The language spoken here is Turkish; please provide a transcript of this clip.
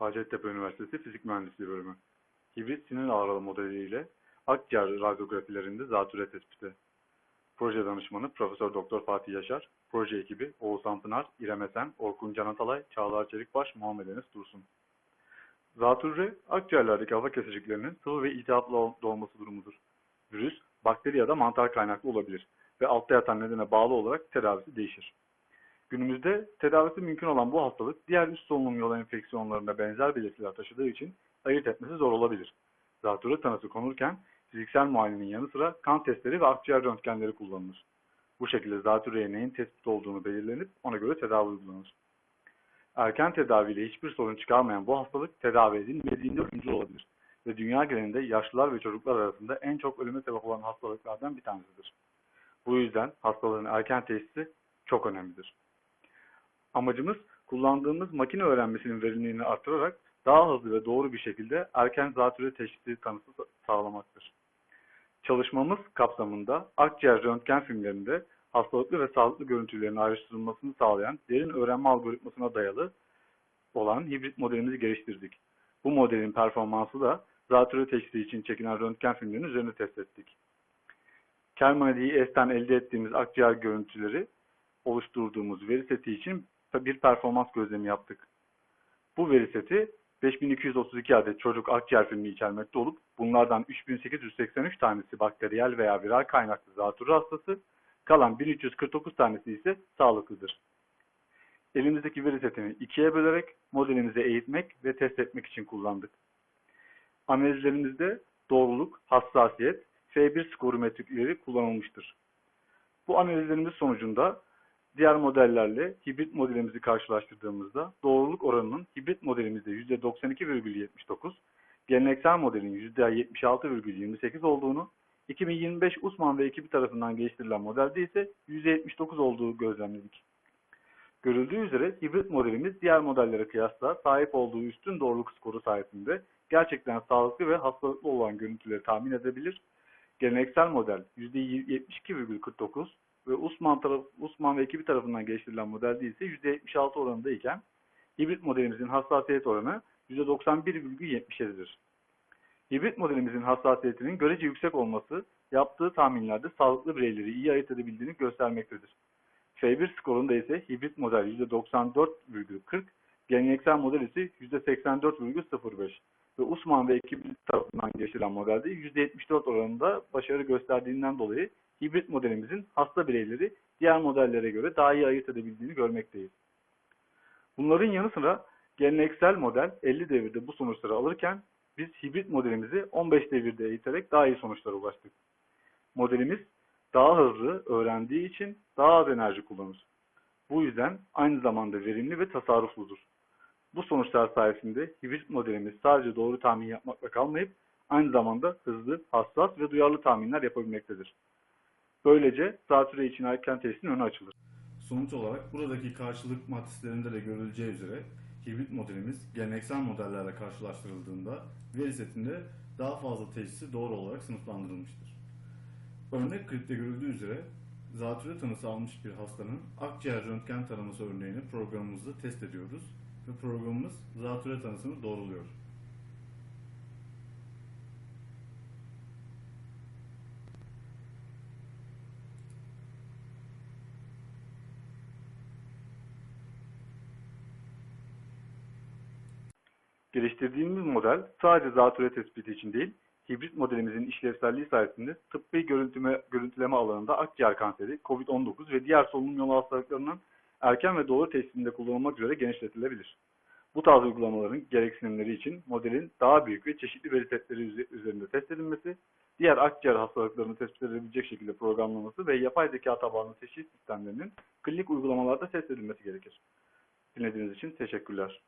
Hacettepe Üniversitesi Fizik Mühendisliği Bölümü. Hibrit sinir ağrılı modeliyle akciğer radyografilerinde zatürre tespiti. Proje danışmanı Profesör Doktor Fatih Yaşar, proje ekibi Oğuzhan Pınar, İrem Esen, Orkun Can Atalay, Çağlar Çelikbaş, Muhammed Enes Dursun. Zatürre, akciğerlerdeki hava kesiciklerinin sıvı ve iltihaplı ol- dolması durumudur. Virüs, bakteri ya da mantar kaynaklı olabilir ve altta yatan nedene bağlı olarak tedavisi değişir. Günümüzde tedavisi mümkün olan bu hastalık diğer üst solunum yolu enfeksiyonlarına benzer belirtiler taşıdığı için ayırt etmesi zor olabilir. Zatürre tanısı konurken fiziksel muayenenin yanı sıra kan testleri ve akciğer röntgenleri kullanılır. Bu şekilde zatürreye neyin tespit olduğunu belirlenip ona göre tedavi uygulanır. Erken tedaviyle hiçbir sorun çıkarmayan bu hastalık tedavi edilmediğinde ölümcül olabilir ve dünya genelinde yaşlılar ve çocuklar arasında en çok ölüme sebep olan hastalıklardan bir tanesidir. Bu yüzden hastalığın erken teşhisi çok önemlidir. Amacımız kullandığımız makine öğrenmesinin verimliliğini artırarak daha hızlı ve doğru bir şekilde erken zatürre teşhisi tanısı sa- sağlamaktır. Çalışmamız kapsamında akciğer röntgen filmlerinde hastalıklı ve sağlıklı görüntülerin ayrıştırılmasını sağlayan derin öğrenme algoritmasına dayalı olan hibrit modelimizi geliştirdik. Bu modelin performansı da zatürre teşhisi için çekilen röntgen filmlerinin üzerine test ettik. Kermanedi'yi S'ten elde ettiğimiz akciğer görüntüleri oluşturduğumuz veri seti için bir performans gözlemi yaptık. Bu veri seti 5232 adet çocuk akciğer filmi içermekte olup bunlardan 3883 tanesi bakteriyel veya viral kaynaklı zatürre hastası, kalan 1349 tanesi ise sağlıklıdır. Elimizdeki veri setini ikiye bölerek modelimizi eğitmek ve test etmek için kullandık. Analizlerimizde doğruluk, hassasiyet, F1 skoru metrikleri kullanılmıştır. Bu analizlerimiz sonucunda diğer modellerle hibrit modelimizi karşılaştırdığımızda doğruluk oranının hibrit modelimizde %92,79, geleneksel modelin %76,28 olduğunu, 2025 Usman ve ekibi tarafından geliştirilen modelde ise %79 olduğu gözlemledik. Görüldüğü üzere hibrit modelimiz diğer modellere kıyasla sahip olduğu üstün doğruluk skoru sayesinde gerçekten sağlıklı ve hastalıklı olan görüntüleri tahmin edebilir. Geleneksel model %72,49 ve Usman, taraf, Usman ve ekibi tarafından geliştirilen modelde ise %76 oranındayken hibrit modelimizin hassasiyet oranı %91,77'dir. Hibrit modelimizin hassasiyetinin görece yüksek olması yaptığı tahminlerde sağlıklı bireyleri iyi ayırt edebildiğini göstermektedir. F1 skorunda ise hibrit model %94,40, geleneksel model ise %84,05 ve Usman ve ekibi tarafından geliştirilen modelde %74 oranında başarı gösterdiğinden dolayı hibrit modelimizin hasta bireyleri diğer modellere göre daha iyi ayırt edebildiğini görmekteyiz. Bunların yanı sıra geleneksel model 50 devirde bu sonuçları alırken biz hibrit modelimizi 15 devirde eğiterek daha iyi sonuçlara ulaştık. Modelimiz daha hızlı öğrendiği için daha az enerji kullanır. Bu yüzden aynı zamanda verimli ve tasarrufludur. Bu sonuçlar sayesinde hibrit modelimiz sadece doğru tahmin yapmakla kalmayıp aynı zamanda hızlı, hassas ve duyarlı tahminler yapabilmektedir. Böylece zatürre için erken testin önü açılır. Sonuç olarak buradaki karşılık matrislerinde de görüleceği üzere hibrit modelimiz geleneksel modellerle karşılaştırıldığında veri setinde daha fazla teşhisi doğru olarak sınıflandırılmıştır. Örnek klipte görüldüğü üzere zatürre tanısı almış bir hastanın akciğer röntgen taraması örneğini programımızda test ediyoruz ve programımız zatürre tanısını doğruluyor. Geliştirdiğimiz model sadece zatürre tespiti için değil, hibrit modelimizin işlevselliği sayesinde tıbbi görüntüme, görüntüleme alanında akciğer kanseri, COVID-19 ve diğer solunum yolu hastalıklarının erken ve doğru tespitinde kullanılmak üzere genişletilebilir. Bu tarz uygulamaların gereksinimleri için modelin daha büyük ve çeşitli veri setleri üze- üzerinde test edilmesi, diğer akciğer hastalıklarını tespit edebilecek şekilde programlanması ve yapay zeka tabanlı teşhis sistemlerinin klinik uygulamalarda test edilmesi gerekir. Dinlediğiniz için teşekkürler.